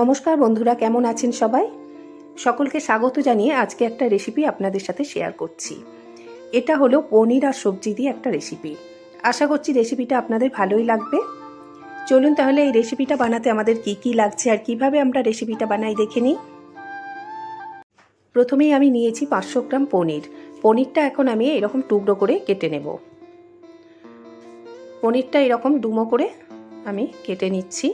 নমস্কার বন্ধুরা, কেমন আছেন সবাই? সকলকে স্বাগত জানিয়ে আজকে একটা রেসিপি আপনাদের সাথে শেয়ার করছি। এটা হলো পনির আর সবজি দিয়ে একটা রেসিপি আশা করছি রেসিপিটা আপনাদের ভালোই লাগবে। চলুন তাহলে এই রেসিপিটা বানাতে আমাদের কি কি লাগছে আর কীভাবে আমরা রেসিপিটা বানাই দেখে নিই। প্রথমেই আমি নিয়েছি পাঁচশো গ্রাম পনির। পনিরটা এখন আমি এরকম টুকরো করে কেটে নেব। পনিরটা এরকম ডুমো করে আমি কেটে নিচ্ছি।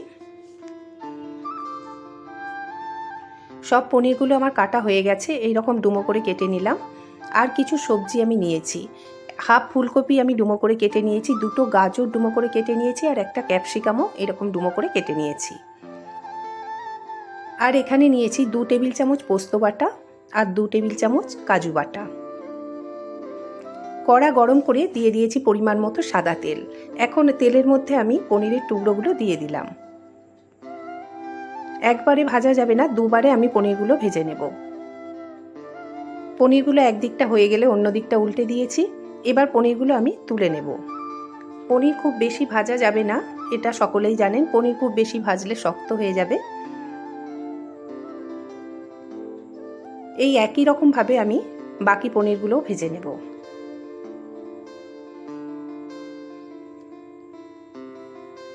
সব পনিরগুলো আমার কাটা হয়ে গেছে এই রকম ডুমো করে কেটে নিলাম। আর কিছু সবজি আমি নিয়েছি। হাফ ফুলকপি আমি ডুমো করে কেটে নিয়েছি, দুটো গাজর ডুমো করে কেটে নিয়েছি, আর একটা ক্যাপসিকামও এরকম ডুমো করে কেটে নিয়েছি। আর এখানে নিয়েছি দু টেবিল চামচ পোস্ত বাটা আর দু টেবিল চামচ কাজু বাটা। কড়া গরম করে দিয়ে দিয়েছি পরিমাণ মতো সাদা তেল। এখন তেলের মধ্যে আমি পনিরের টুকরোগুলো দিয়ে দিলাম। একবারে ভাজা যাবে না, দুবারে আমি পনিরগুলো ভেজে নেব। পনিরগুলো একদিকটা হয়ে গেলে অন্য দিকটা উল্টে দিয়েছি, এবার পনিরগুলো আমি তুলে নেব। পনির খুব বেশি ভাজা যাবে না, এটা সকলেই জানেন, পনির খুব বেশি ভাজলে শক্ত হয়ে যাবে। এই একই রকমভাবে আমি বাকি পনিরগুলো ভেজে নেব।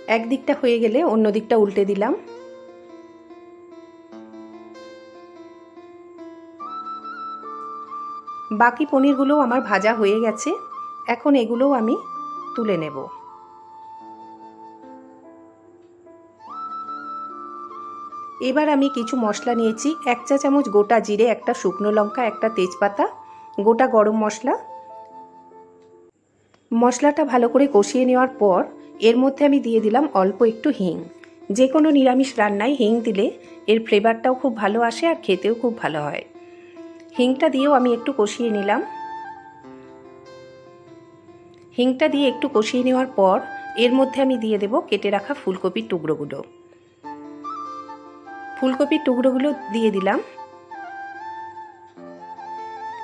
একদিকটা হয়ে গেলে অন্য দিকটা উল্টে দিলাম। বাকি পনিরগুলোও আমার ভাজা হয়ে গেছে। এখন এগুলোও আমি তুলে নেব। এবার আমি কিছু মশলা নিয়েছি। এক চা চামচ গোটা জিরে, একটা শুকনো লঙ্কা, একটা তেজপাতা, গোটা গরম মশলা। মশলাটা ভালো করে কষিয়ে নেওয়ার পর এর মধ্যে আমি দিয়ে দিলাম অল্প একটু হিং। যে কোনো নিরামিষ রান্নায় হিং দিলে এর ফ্লেভারটাও খুব ভালো আসে আর খেতেও খুব ভালো হয়। হিংটা দিয়েও আমি একটু কষিয়ে নিলাম। হিংটা দিয়ে একটু কষিয়ে নেওয়ার পর এর মধ্যে আমি দিয়ে দেব কেটে রাখা ফুলকপির টুকরোগুলো। ফুলকপির টুকরোগুলো দিয়ে দিলাম।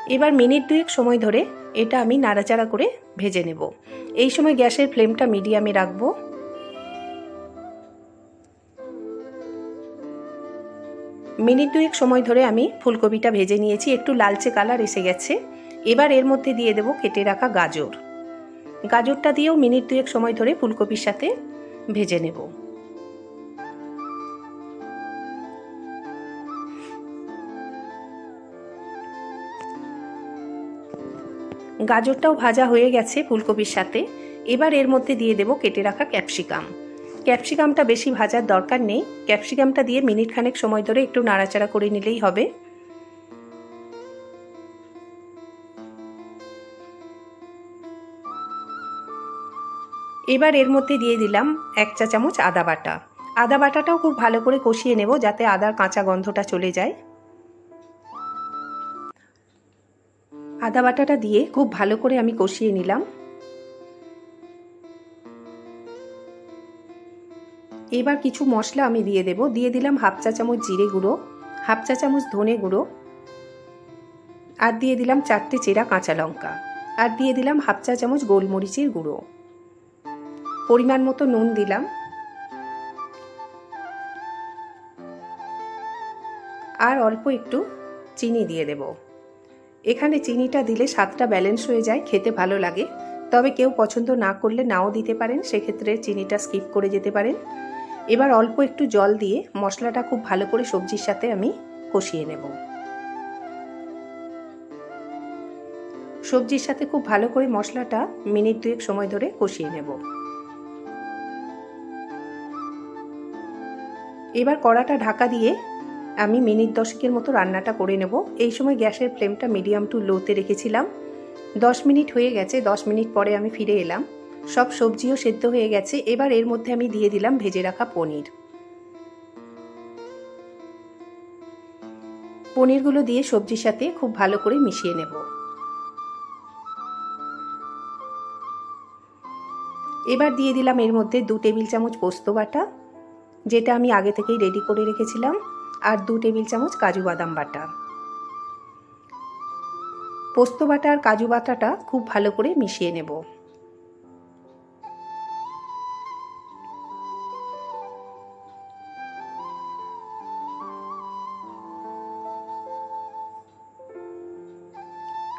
এবার মিনিট দুয়েক সময় ধরে এটা আমি নাড়াচাড়া করে ভেজে নেব। এই সময় গ্যাসের ফ্লেমটা মিডিয়ামে রাখব। মিনিট দুয়েক সময় ধরে আমি ফুলকপিটা ভেজে নিয়েছি, একটু লালচে কালার এসে গেছে। এবার এর মধ্যে দিয়ে দেব কেটে রাখা গাজর। গাজরটা দিয়েও মিনিট দুয়েক সময় ধরে ফুলকপির সাথে ভেজে নেব। গাজরটাও ভাজা হয়ে গেছে ফুলকপির সাথে। এবার এর মধ্যে দিয়ে দেব কেটে রাখা ক্যাপসিকাম। ক্যাপসিকামটা বেশি ভাজার দরকার নেই। ক্যাপসিকামটা দিয়ে মিনিট খানেক সময় ধরে একটু নাড়াচাড়া করে নিলেই হবে। এবার এর মধ্যে দিয়ে দিলাম এক চা চামচ আদা বাটা। আদা বাটাটাও খুব ভালো করে কষিয়ে নেব যাতে আদার কাঁচা গন্ধটা চলে যায়। আদা বাটাটা দিয়ে খুব ভালো করে আমি কষিয়ে নিলাম। এবার কিছু মশলা আমি দিয়ে দেব। দিয়ে দিলাম হাফ চা চামচ জিরে গুঁড়ো, হাফ চা চামচ ধনে গুঁড়ো, আর দিয়ে দিলাম চারটে চেরা কাঁচা লঙ্কা, আর দিয়ে দিলাম হাফ চা চামচ গোলমরিচের গুঁড়ো। পরিমাণ মতো নুন দিলাম। আর অল্প একটু চিনি দিয়ে দেব। এখানে চিনিটা দিলে স্বাদটা ব্যালেন্স হয়ে যায়, খেতে ভালো লাগে। তবে কেউ পছন্দ না করলে নাও দিতে পারেন, সেক্ষেত্রে চিনিটা স্কিপ করে যেতে পারেন। এবার অল্প একটু জল দিয়ে মশলাটা খুব ভালো করে সবজির সাথে আমি কষিয়ে নেব। সবজির সাথে খুব ভালো করে মশলাটা মিনিট দুয়েক সময় ধরে কষিয়ে নেব। এবার কড়াটা ঢাকা দিয়ে আমি মিনিট দশেকের মতো রান্নাটা করে নেব। এই সময় গ্যাসের ফ্লেমটা মিডিয়াম টু লোতে রেখেছিলাম। দশ মিনিট হয়ে গেছে, দশ মিনিট পরে আমি ফিরে এলাম। সব সবজিও সেদ্ধ হয়ে গেছে, এবার এর মধ্যে আমি দিয়ে দিলাম ভেজে রাখা পনির। পনিরগুলো দিয়ে সবজির সাথে খুব ভালো করে মিশিয়ে নেব। এবার দিয়ে দিলাম এর মধ্যে দু টেবিল চামচ পোস্ত বাটা, যেটা আমি আগে থেকেই রেডি করে রেখেছিলাম, আর দু টেবিল চামচ কাজু বাদাম বাটা। পোস্ত বাটা আর কাজু বাটাটা খুব ভালো করে মিশিয়ে নেব।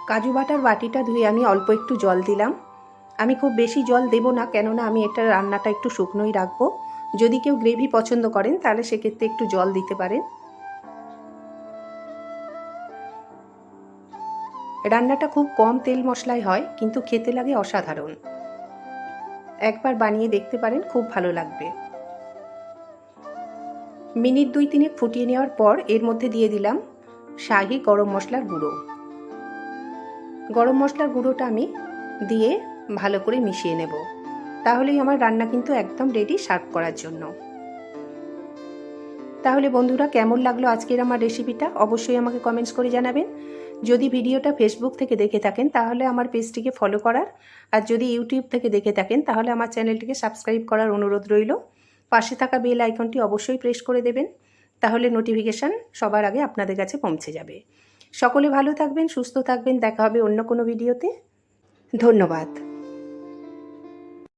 কাজু বাটার বাটিটা ধুয়ে আমি অল্প একটু জল দিলাম। আমি খুব বেশি জল দেব না, কেননা আমি এটা রান্নাটা একটু শুকনোই রাখব। যদি কেউ গ্রেভি পছন্দ করেন, তাহলে সেক্ষেত্রে একটু জল দিতে পারেন। রান্নাটা খুব কম তেল মশলায় হয়, কিন্তু খেতে লাগে অসাধারণ। একবার বানিয়ে দেখতে পারেন, খুব ভালো লাগবে। মিনিট দুই তিনেক ফুটিয়ে নেওয়ার পর এর মধ্যে দিয়ে দিলাম শাহি গরম মশলার গুঁড়ো। গরম মশলার গুঁড়োটা আমি দিয়ে ভালো করে মিশিয়ে নেব। তাহলেই আমার রান্না কিন্তু একদম রেডি সার্ভ করার জন্য। তাহলে বন্ধুরা, কেমন লাগল আজকের আমার রেসিপিটা অবশ্যই আমাকে কমেন্টস করে জানাবেন। যদি ভিডিওটা ফেসবুক থেকে দেখে থাকেন, তাহলে আমার পেজটিকে ফলো করার। আর যদি ইউটিউব থেকে দেখে থাকেন, তাহলে আমার চ্যানেলটিকে সাবস্ক্রাইব করার অনুরোধ রইল। পাশে থাকা বেল আইকনটি অবশ্যই প্রেস করে দেবেন। তাহলে নোটিফিকেশান সবার আগে আপনাদের কাছে পৌঁছে যাবে। সকলে ভালো থাকবেন সুস্থ থাকবেন। দেখা হবে অন্য কোনো ভিডিওতে। ধন্যবাদ।